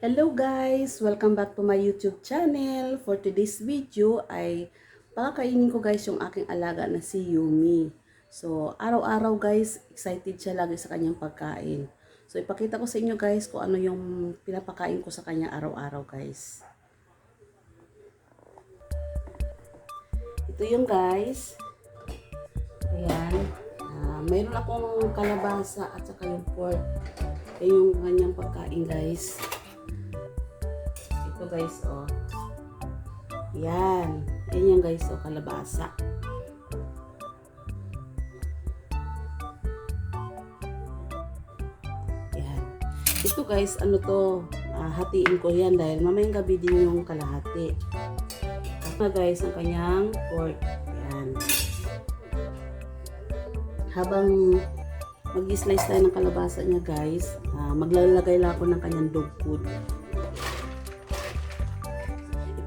Hello guys! Welcome back to my YouTube channel. For today's video ay pakakainin ko guys yung aking alaga na si Yumi. So, araw-araw guys, excited siya lagi sa kanyang pagkain. So, ipakita ko sa inyo guys kung ano yung pinapakain ko sa kanya araw-araw guys. Ito yung guys. Ayan. Ah, mayroon akong kalabasa at saka yung pork. Yan yung kanyang pagkain guys. Ito guys, oh. Yan. Yan yung guys, oh, kalabasa. Yan. Ito guys, ano to, ah, hatiin ko yan dahil mamayang gabi din yung kalahati. At na guys, ang kanyang pork. Yan. Habang mag-slice tayo ng kalabasa niya guys, ah, maglalagay lang ako ng kanyang dog food.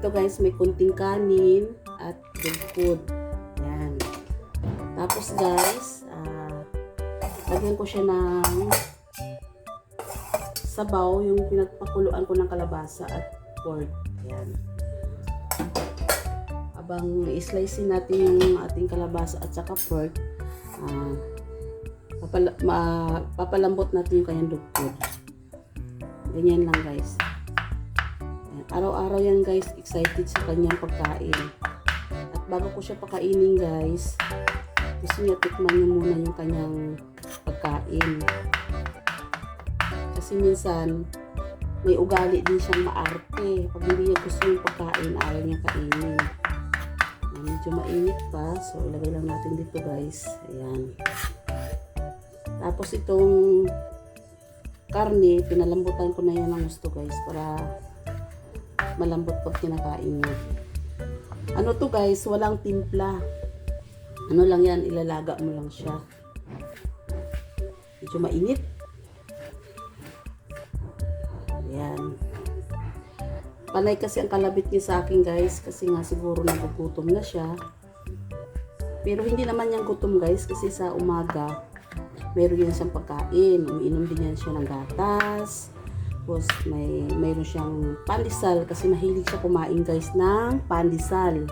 Ito guys, may kunting kanin at dog food. Yan. Tapos guys, ah, lagyan ko siya ng sabaw, yung pinagpakuluan ko ng kalabasa at pork. Yan. Abang i-slice natin yung ating kalabasa at saka pork, ah, papala- ma- papalambot natin yung kanyang dog food. Ganyan lang guys. Araw-araw yan guys, excited sa kanyang pagkain. At bago ko siya pakainin guys, gusto niya tikman niya muna yung kanyang pagkain. Kasi minsan, may ugali din siyang maarte. Pag hindi niya gusto yung pagkain, ayaw niya kainin. Ayan, medyo mainit pa, so ilagay lang natin dito guys. Ayan. Tapos itong karne, pinalambutan ko na yan ng gusto guys para malambot pag kinakain niya. Ano to guys, walang timpla. Ano lang yan, ilalaga mo lang siya. Medyo mainit. Ayan. Panay kasi ang kalabit niya sa akin guys kasi nga siguro nagugutom na siya. Pero hindi naman yan gutom guys kasi sa umaga meron yan siyang pagkain. Umiinom din yan siya ng gatas. Tapos may mayroon siyang pandesal kasi mahilig siya kumain guys ng pandesal.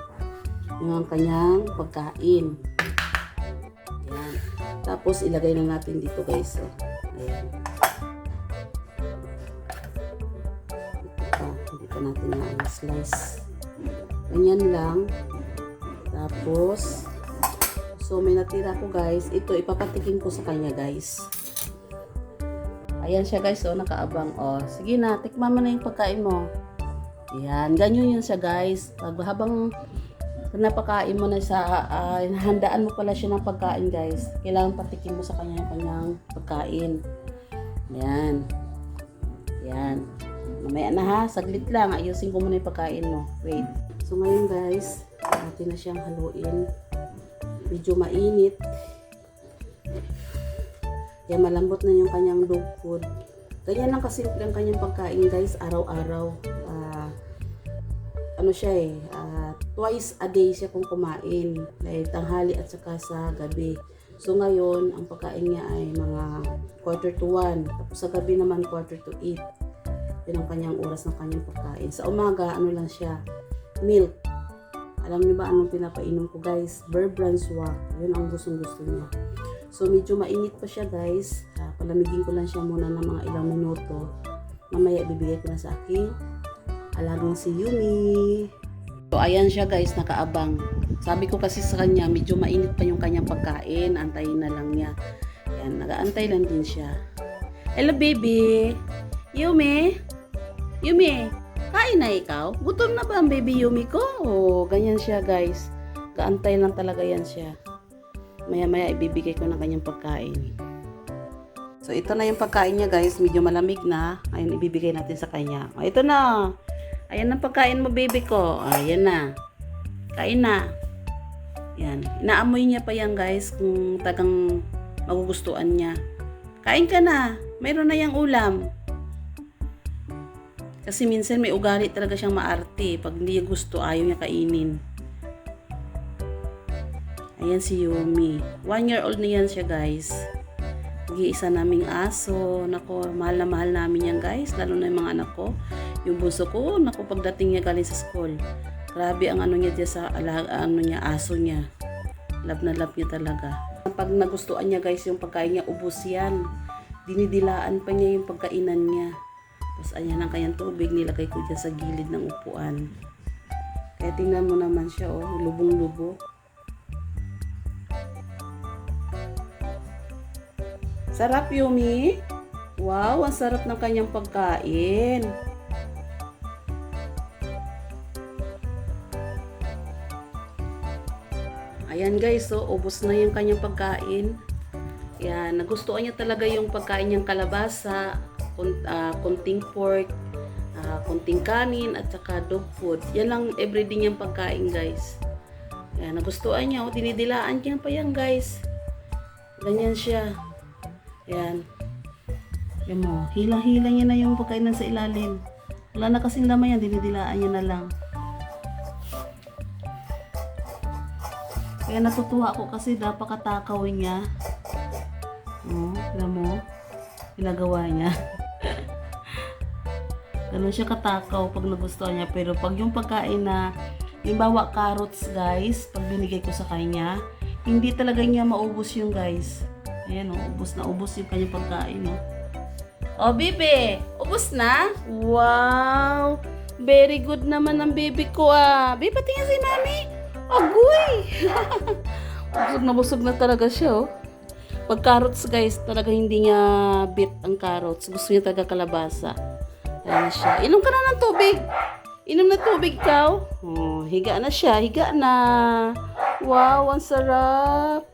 Yung ang kanyang pagkain. Ayan. Tapos ilagay na natin dito guys. Oh. Ayan. Ito pa. Pa natin na slice. Ganyan lang. Tapos So, may natira ko guys. Ito, ipapatikin ko sa kanya guys. Ayan siya guys, oh, nakaabang. Oh, sige na, tikman mo na yung pagkain mo. Ayan, ganyan yun siya guys. Pag habang napakain mo na sa, uh, handaan mo pala siya ng pagkain guys. Kailangan patikin mo sa kanya yung kanyang pagkain. Ayan. Ayan. Mamaya na ha, saglit lang. Ayusin ko muna yung pagkain mo. Wait. So ngayon guys, natin na siyang haluin medyo mainit. Kaya malambot na yung kanyang dog food. Ganyan lang kasimple ang kanyang pagkain guys, araw-araw. Ah, ano siya eh, ah, twice a day siya kung kumain. Dahil tanghali at saka sa gabi. So ngayon, ang pagkain niya ay mga quarter to one. Tapos sa gabi naman quarter to eight. Yun ang kanyang oras ng kanyang pagkain. Sa umaga, ano lang siya, milk. Alam niyo ba anong pinapainom ko guys? Bear Branswa. Yun ang gustong gusto niya. So medyo mainit pa siya guys. Uh, palamigin ko lang siya muna ng mga ilang minuto. Mamaya ibibigay ko na sa aking alagang si Yumi. So ayan siya guys, nakaabang. Sabi ko kasi sa kanya, medyo mainit pa yung kanyang pagkain. Antayin na lang niya. Yan, nagaantay lang din siya. Hello baby! Yumi! Yumi! Kain na ikaw? Gutom na ba ang baby Yumi ko? O, ganyan siya guys. Kaantay lang talaga yan siya. Maya maya ibibigay ko ng kanyang pagkain. So ito na yung pagkain niya guys. Medyo malamig na. Ayun ibibigay natin sa kanya. O, ito na. Ayan ang pagkain mo baby ko. Ayan na. Kain na. Yan. Inaamoy niya pa yan guys kung tagang magugustuhan niya. Kain ka na. Mayroon na yung ulam. Kasi minsan may ugali talaga siyang maarte. Pag hindi gusto, ayaw niya kainin. Ayan si Yumi. One year old na yan siya guys. Nag-iisa naming aso. Nako, mahal na mahal namin yan guys. Lalo na yung mga anak ko. Yung buso ko, nako pagdating niya galing sa school. Grabe ang ano niya dyan sa ala, ano niya, aso niya. Love na love niya talaga. Pag nagustuhan niya guys yung pagkain niya, ubos yan. Dinidilaan pa niya yung pagkainan niya. Tapos ayan ang kanyang tubig, nilagay ko dyan sa gilid ng upuan. Kaya tingnan mo naman siya, oh, lubong-lubo. Sarap, Yumi. Wow, ang sarap ng kanyang pagkain. Ayan guys, so ubos na yung kanyang pagkain. Yan, nagustuhan niya talaga yung pagkain niyang kalabasa, kun, ah, kunting pork, ah, kunting kanin, at saka dog food. Yan lang everyday niyang pagkain guys. Yan, nagustuhan niya. Oh, dinidilaan niya pa yan guys. Ganyan siya. Yan. Yan mo, hila-hila niya na yung pagkainan sa ilalim. Wala na kasing laman yan, dinidilaan niya na lang. Kaya natutuwa ako kasi napakatakaw niya. Oh, alam mo, ginagawa niya. Ganun siya katakaw pag nagustuhan niya. Pero pag yung pagkain na, limbawa carrots guys, pag binigay ko sa kanya, hindi talaga niya maubos yung guys. Ayan o, ubos na ubos yung kanyang pagkain o. O, bibi, ubos na? Wow! Very good naman ang baby ko ah. Bibi, patingin si mami. Agoy! busog na busog na talaga siya oh. Pag carrots guys, talaga hindi niya bit ang carrots. Gusto niya talaga kalabasa. Ayan siya. Inom ka na ng tubig. Inom na tubig ikaw. Oh, higa na siya. Higa na. Wow, ang sarap.